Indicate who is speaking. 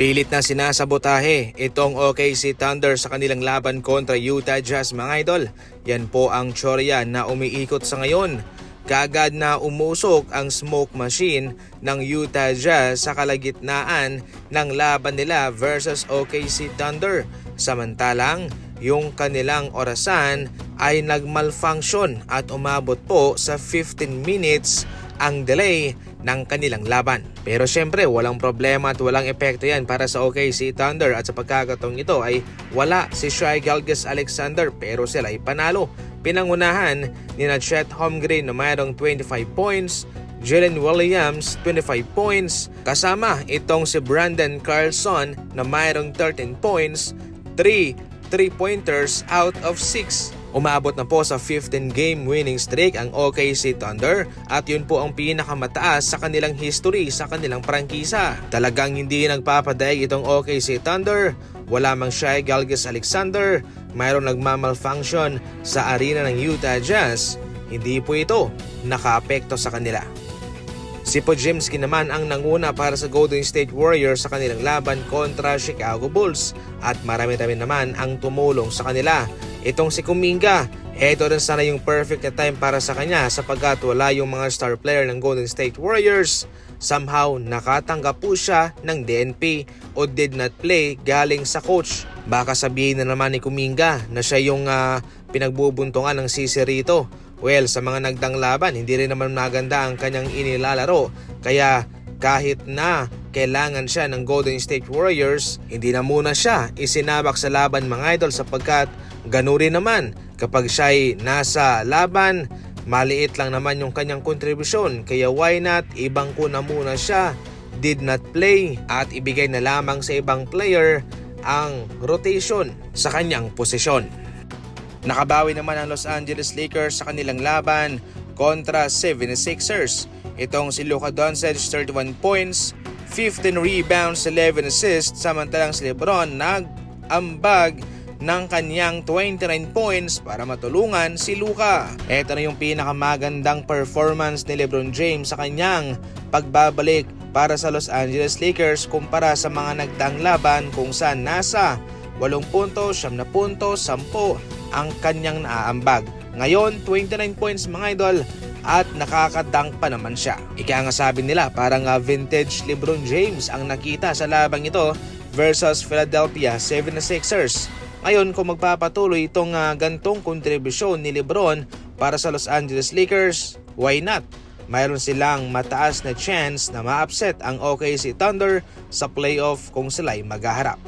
Speaker 1: Pilit na sinasabotahe itong OKC Thunder sa kanilang laban kontra Utah Jazz mga idol. Yan po ang tsorya na umiikot sa ngayon. Kagad na umusok ang smoke machine ng Utah Jazz sa kalagitnaan ng laban nila versus OKC Thunder. Samantalang yung kanilang orasan ay nagmalfunction at umabot po sa 15 minutes ang delay ng kanilang laban. Pero syempre walang problema at walang epekto yan para sa OKC Thunder at sa pagkakataong ito ay wala si Shai Gilgeous Alexander pero sila ay panalo. Pinangunahan ni na Chet Holmgren na mayroong 25 points, Jalen Williams 25 points, kasama itong si Brandon Carlson na mayroong 13 points, 3 3-pointers out of 6. Umabot na po sa 15 game winning streak ang OKC Thunder at yun po ang pinakamataas sa kanilang history sa kanilang prangkisa. Talagang hindi nagpapadaig itong OKC Thunder, wala mang Shai Galgis Alexander, mayroong nagmamalfunction sa arena ng Utah Jazz, hindi po ito nakaapekto sa kanila. Si Podziemski naman ang nanguna para sa Golden State Warriors sa kanilang laban kontra Chicago Bulls at marami-rami naman ang tumulong sa kanila. Itong si Kuminga, eto rin sana yung perfect na time para sa kanya sapagkat wala yung mga star player ng Golden State Warriors. Somehow nakatanggap po siya ng DNP o did not play galing sa coach. Baka sabihin na naman ni Kuminga na siya yung ah, pinagbubuntungan ng sisi rito. Well, sa mga nagdang laban, hindi rin naman maganda ang kanyang inilalaro. Kaya kahit na kailangan siya ng Golden State Warriors, hindi na muna siya isinabak sa laban mga idol sapagkat ganuri naman kapag siya ay nasa laban, maliit lang naman yung kanyang kontribusyon. Kaya why not ibang ko na muna siya, did not play at ibigay na lamang sa ibang player ang rotation sa kanyang posisyon. Nakabawi naman ang Los Angeles Lakers sa kanilang laban kontra 76ers. Itong si Luka Doncic 31 points, 15 rebounds, 11 assists samantalang si Lebron nag-ambag ng kanyang 29 points para matulungan si Luka. Ito na yung pinakamagandang performance ni Lebron James sa kanyang pagbabalik para sa Los Angeles Lakers kumpara sa mga nagdang laban kung saan nasa 8 puntos, 7 puntos, 10 ang kanyang naaambag. Ngayon, 29 points mga idol at nakakadunk pa naman siya. Ika nga sabi nila parang ah, vintage Lebron James ang nakita sa labang ito versus Philadelphia 76ers. Ngayon kung magpapatuloy itong uh, gantong kontribusyon ni Lebron para sa Los Angeles Lakers, why not? Mayroon silang mataas na chance na ma-upset ang OKC Thunder sa playoff kung sila'y maghaharap.